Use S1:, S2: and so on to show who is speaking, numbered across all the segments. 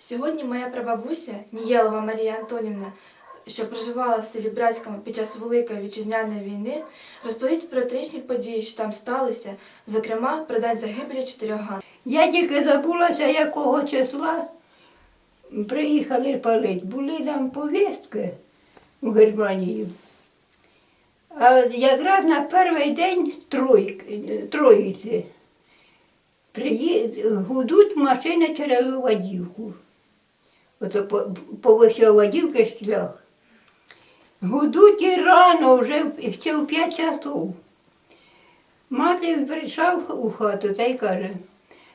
S1: Сьогодні моя прабабуся Нієлова Марія Антонівна, що проживала в селі Братському під час Великої вітчизняної війни, розповість про трагічні події, що там сталися, зокрема про день загибелі чотирьох ган.
S2: Я тільки забулася, якого числа приїхали палити. Були нам повістки у Германію. А якраз на перший день троїці приї- гудуть машини через Овадівку. Ото по, по вище Овадівки шлях. Гудуть і рано, вже ще в п'ять часов. Мати прийшов у хату та й каже,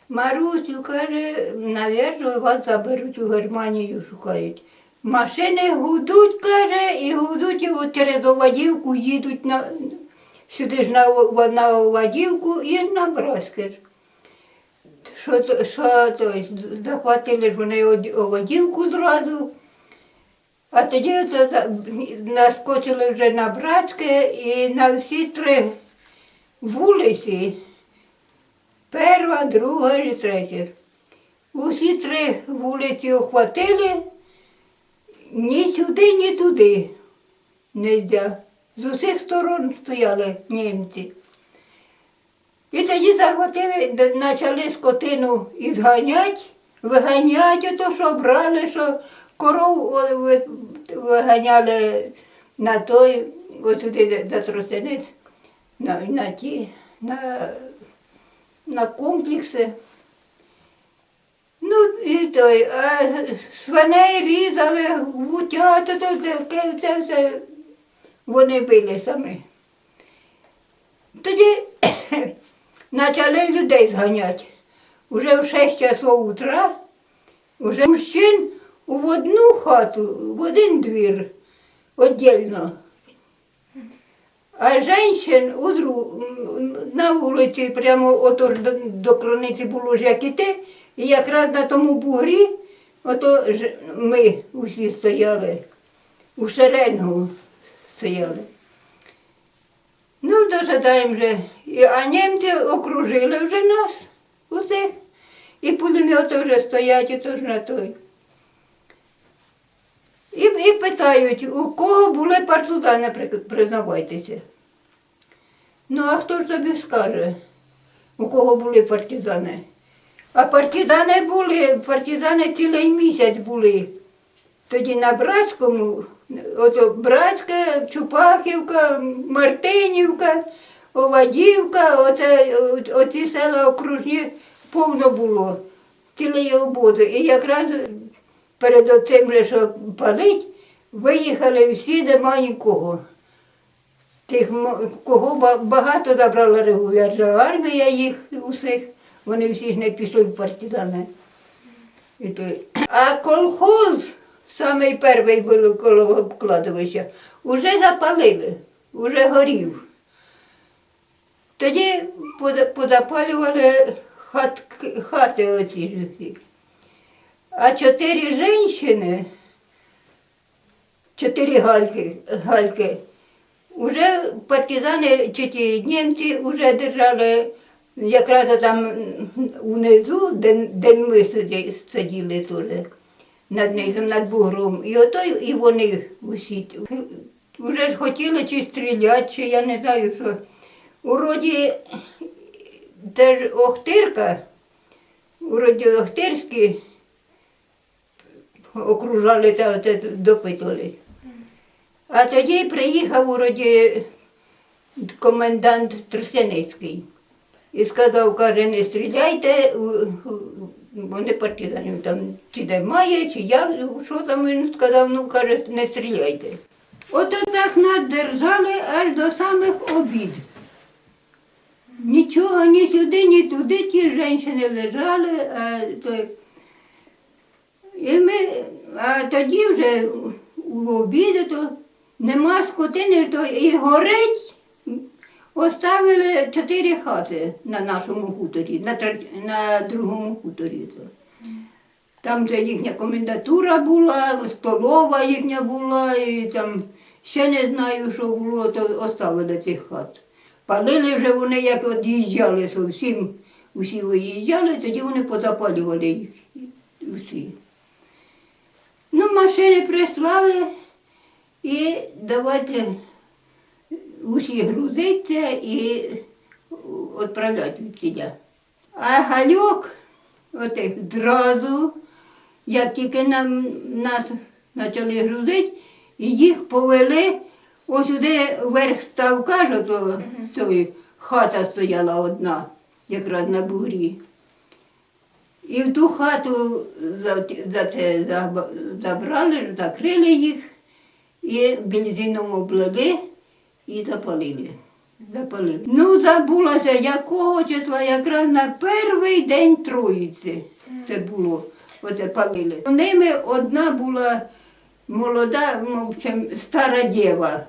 S2: Марусю, каже, навірно, вас заберуть у Германію шукають. Машини гудуть, каже, і гудуть, і от через Овадівку їдуть на, сюди ж на, на Овадівку і на Братське. Що, то- що то, захватили ж вони Оді- Овадівку зразу. А тоді за- наскочили вже на Братське і на всі три вулиці. Перша, друга і третя. Усі три вулиці охватили, ні сюди, ні туди не. З усіх сторон стояли німці. І тоді захватили, почали скотину і зганять, виганять ото, що брали, що коров виганяли на той, ось туди за тростянець, на, на ті, на, на комплекси. Ну, і той, а свиней різали, гутят, то таке, це все вони били самі. Тоді почали людей зганяти. Уже в 6 часов утра, уже мужчин в одну хату, в один двір, віддільно. А жінчин у на вулиці, прямо ото ж до, до крониці було ж як іти, і якраз на тому бугрі, ото ж ми усі стояли, у шеренгу стояли. Ну, дожидаємо вже. А німці окружили вже нас усіх. І пулемети вже стоять, і то ж на той. І, і питають, у кого були партизани, при- признавайтеся. Ну, а хто ж тобі скаже, у кого були партизани? А партизани були, партизани цілий місяць були. Тоді на Братському, ото Братська, Чупахівка, Мартинівка, Овадівка, оце, оці села окружні повно було, цілий обоз. І якраз перед же, що палить, виїхали всі, нема нікого. Тих, кого багато забрала регулярна армія їх усіх, вони всі ж не пішли в партизани. А колхоз, самий перший був коло кладовища, уже запалили, уже горів. Тоді поза- позапалювали хати оці ж. А чотири жінки, чотири гальки, гальки, уже партизани чи ті німці вже держали якраз там унизу, де, де ми сиді- сиділи теж, над низом, над бугром. І ото і вони усі. Вже ж хотіли чи стріляти, чи я не знаю що. Уроді це ж Охтирка, уроді Охтирські окружали та оте допитувались. А тоді приїхав уроді комендант Тростяницький і сказав, каже, не стріляйте, у- вони партизанів там чи де має, чи я, що там він сказав, ну каже, не стріляйте. Ото так нас держали аж до самих обід. Нічого ні сюди, ні туди, ті жінки лежали, а той. І ми, а тоді вже у обіду то нема скотини, то і горить. Оставили чотири хати на нашому хуторі, на, на другому хуторі. Там вже їхня комендатура була, столова їхня була, і там ще не знаю, що було, то оставили цих хат. Палили вже вони, як од'їжджали зовсім, усі виїжджали, тоді вони позапалювали їх усі. Ну, машини прислали і давайте усі грузиться і відправляти від тіля. А гальок отих зразу, як тільки нам нас почали грузити, їх повели ось сюди вверх ставка, ж ото, тої, хата стояла одна, якраз на бугрі. І в ту хату за, за те забрали, закрили їх і бензином облили і запалили. Запалили. Ну, забулося, якого числа, якраз на перший день Троїці це було. Оце палили. У ними одна була молода, мовчим, стара дєва,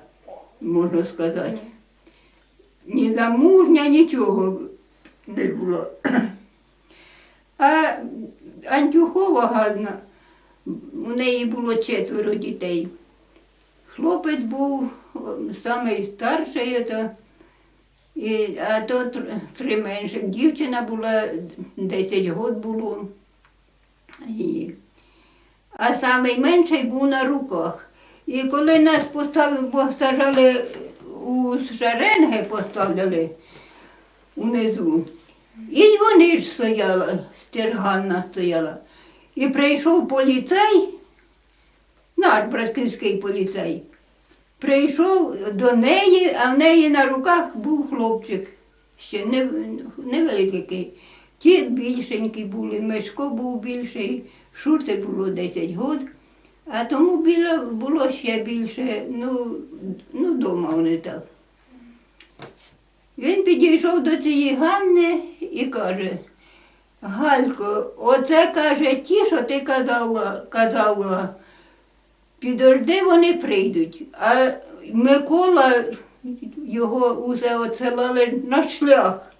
S2: можна сказати. Ні замужня, нічого не було. А Антюхова Ганна, у неї було четверо дітей. Хлопець був самий старший, то, і, а то тр- три менших. Дівчина була 10 років було. І, а самий менший був на руках. І коли нас поставили, посажали у шеренги, поставили унизу, і вони ж стояли, стерганна стояла. І прийшов поліцай, наш братківський поліцай, прийшов до неї, а в неї на руках був хлопчик, ще не, невеликий. Ті більшенькі були, Мешко був більший, Шурти було 10 років, а тому біля було ще більше, ну, ну дома вони так. Він підійшов до цієї Ганни і каже, Галько, оце каже ті, що ти казала, казала, підожди, вони прийдуть. А Микола його усе отсилали на шлях.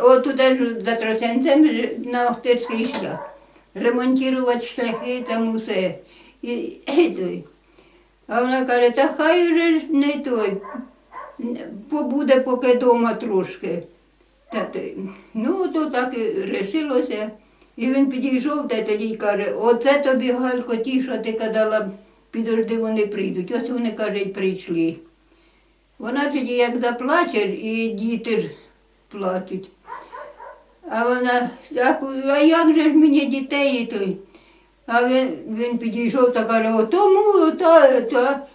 S2: Отуди за Тросянцем на Охтирський шлях. Ремонтувати шляхи там усе. І, і той. А вона каже, та хай вже не той, побуде поки дома трошки. Та. Ну, то так і рішилося. І він підійшов тоді й каже, оце тобі, Галько, ті, що ти казала, підожди, вони прийдуть. Ось вони, каже, прийшли. Вона тоді як заплаче, і діти ж плачуть. А вона, а як же ж мені дітей і той? А він, він підійшов та каже, о тому та, та,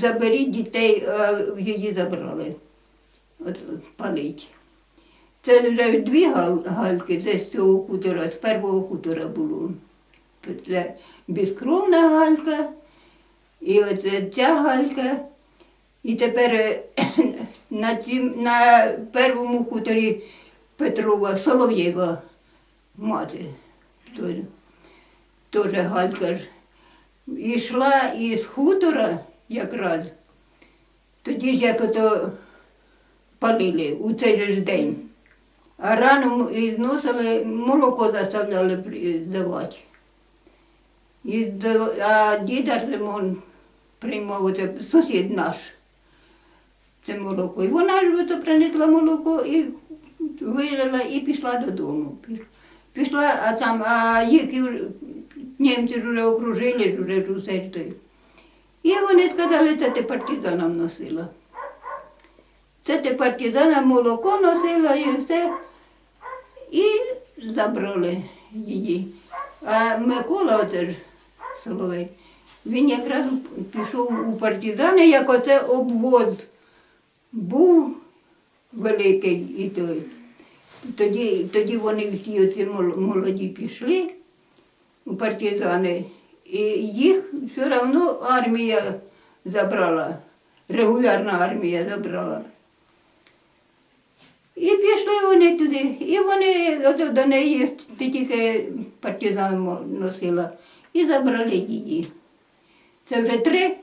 S2: заберіть дітей, а її забрали. От, от палить. Це вже дві гал- гальки, це з цього хутора, з першого хутора було. Це безкровна галька, і оце ця галька. І тепер е, на, цім, на першому хуторі Петрова Солов'єва мати. Теж, галька ж. Ішла із хутора якраз. Тоді ж як ото палили у цей же день. А і зносили, молоко заставляли здавати. І а дід Артемон приймав оце, сусід наш, це молоко. І вона ж ото принесла молоко і вилила і пішла додому. Пішла, а там, а їх німці вже окружили, вже усе той. І вони сказали, це ти партизанам носила. Це ти партизанам молоко носила і все. І забрали її. А Микола, оце Соловей, він якраз пішов у партизани, як оце обвоз був великий і той. Тоді, тоді вони всі оці молоді пішли у партизани, і їх все одно армія забрала, регулярна армія забрала. І пішли вони туди, і вони до неї тільки партизан носила, і забрали її. Це вже три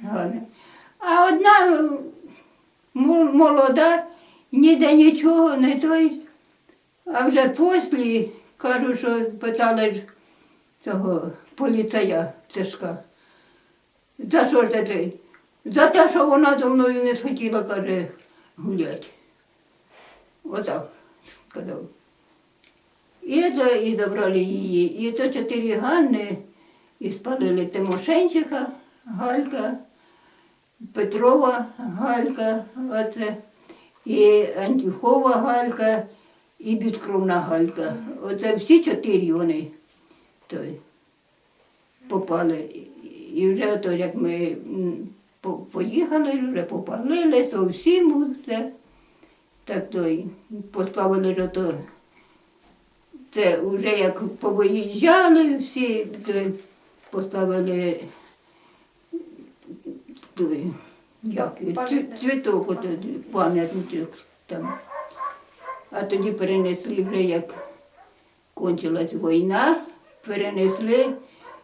S2: Гани. А одна молода, ніде нічого не той. А вже після кажуть, що питали цього поліцая Цешка. За що ж ти? За те, що вона зі мною не схотіла, каже, гуляти. Отак сказав. І це і забрали її. І це чотири Ганни І спалили Тимошенчиха, Галька, Петрова Галька, оце, і Антюхова Галька, і Біткровна Галька. Оце всі чотири вони той, попали. І вже ото, як ми поїхали, вже попалили зовсім все. Так той поставили ж ото. Це вже як повиїжджали всі, то поставили той, як,
S1: Пам'ятник.
S2: цвіток, ото, пам'ятничок там. А тоді перенесли вже як кончилась війна, перенесли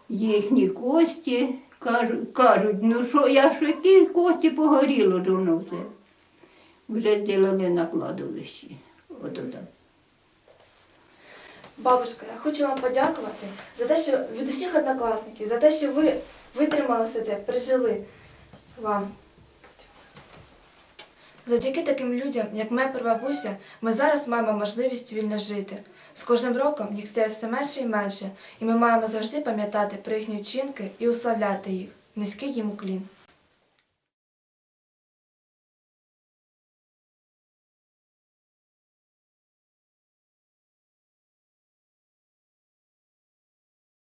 S2: їхні кості. Кажуть, кажуть, ну що, я ж які кості погоріло воно все. Вже зробили на кладовищі. Так.
S1: Бабушка, я хочу вам подякувати за те, що від усіх однокласників, за те, що ви витримали все це, пережили вам. Завдяки таким людям, як моя прабабуся, ми зараз маємо можливість вільно жити. З кожним роком їх стає все менше і менше, і ми маємо завжди пам'ятати про їхні вчинки і уславляти їх. Низький їм уклін.